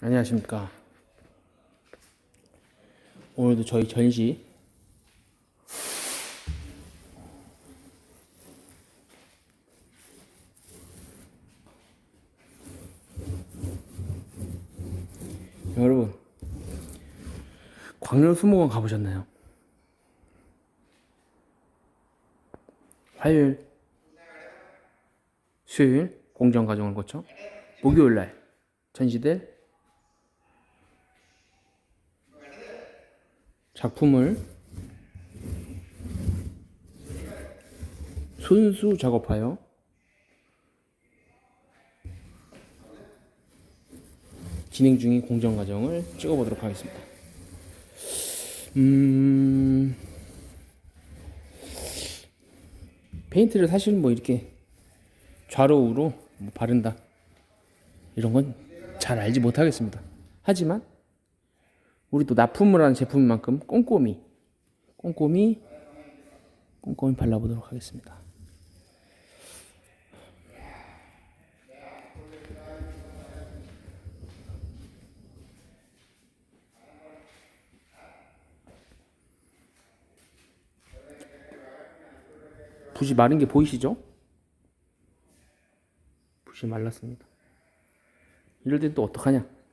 안녕하십니까. 오늘도 저희 전시 여러분 광명 수목원 가보셨나요? 화요일, 수요일 공정 과정을 거쳐 목요일 날 전시될 작품을 손수 작업하여 진행 중인 공정 과정을 찍어보도록 하겠습니다. 음, 페인트를 사실 뭐 이렇게 좌로 우로 뭐 바른다 이런 건 잘 알지 못하겠습니다. 하지만 우리 또 납품을 하는 제품인 만큼 꼼꼼히 꼼꼼히 꼼꼼히 발라보도록 하겠습니다. 붓이 마른 게 보이시죠? 붓이 말랐습니다. 이럴 땐 또 어떡하냐?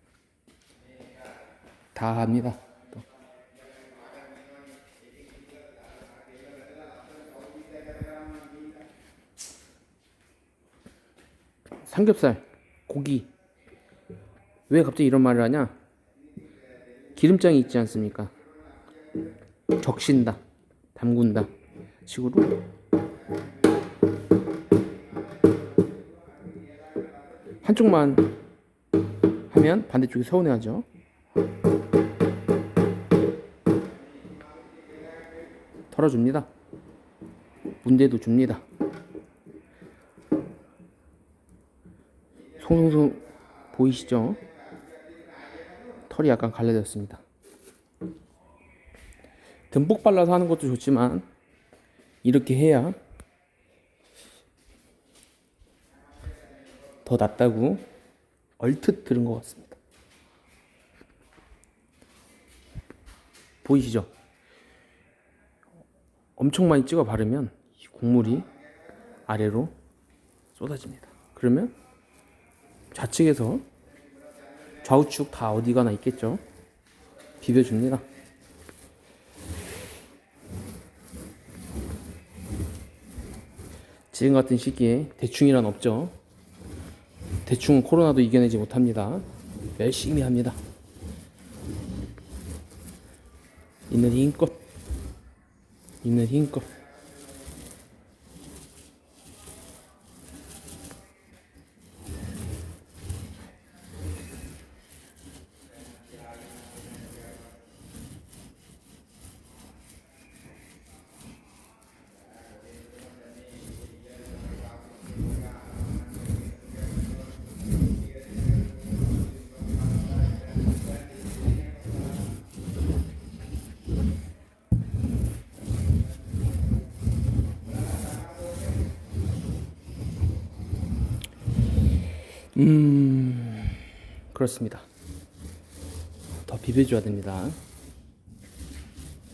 다 합니다. 또. 삼겹살, 고기. 왜 갑자기 이런 말을 하냐? 기름장이 있지 않습니까? 적신다, 담근다. 식으로 한쪽만 하면 반대쪽이 서운해하죠. 털어줍니다. 문대도 줍니다. 송송송 보이시죠? 털이 약간 갈라졌습니다. 듬뿍 발라서 하는 것도 좋지만 이렇게 해야 더 낫다고 얼핏 들은 것 같습니다. 보이시죠? 엄청 많이 찍어 바르면 이 국물이 아래로 쏟아집니다. 그러면 좌측에서 좌우측 다 어디가나 있겠죠? 비벼줍니다. 지금 같은 시기에 대충이란 없죠. 대충 코로나도 이겨내지 못합니다. 열심히 합니다. 있는 힘껏, 있 음, 그렇습니다. 더 비벼줘야 됩니다.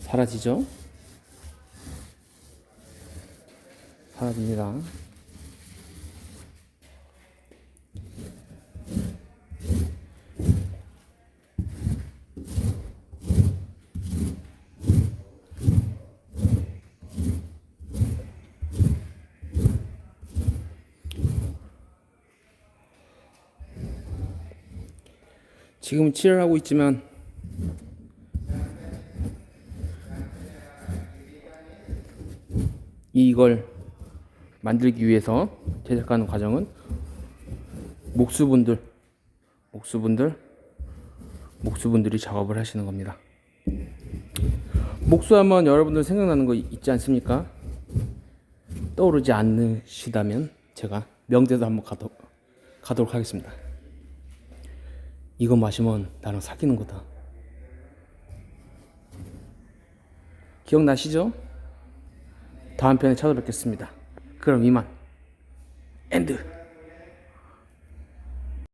사라지죠? 사라집니다. 지금 칠을 하고 있지만 이걸 만들기 위해서 제작하는 과정은 목수분들 목수분들 목수분들이 작업을 하시는 겁니다. 목수하면 여러분들 생각나는 거 있지 않습니까? 떠오르지 않으시다면 제가 명대도 한번 가도, 가도록 하겠습니다. 이거 마시면 나랑 사귀는 거다. 기억나시죠? 다음 편에 찾아뵙겠습니다. 그럼 이만. 엔드.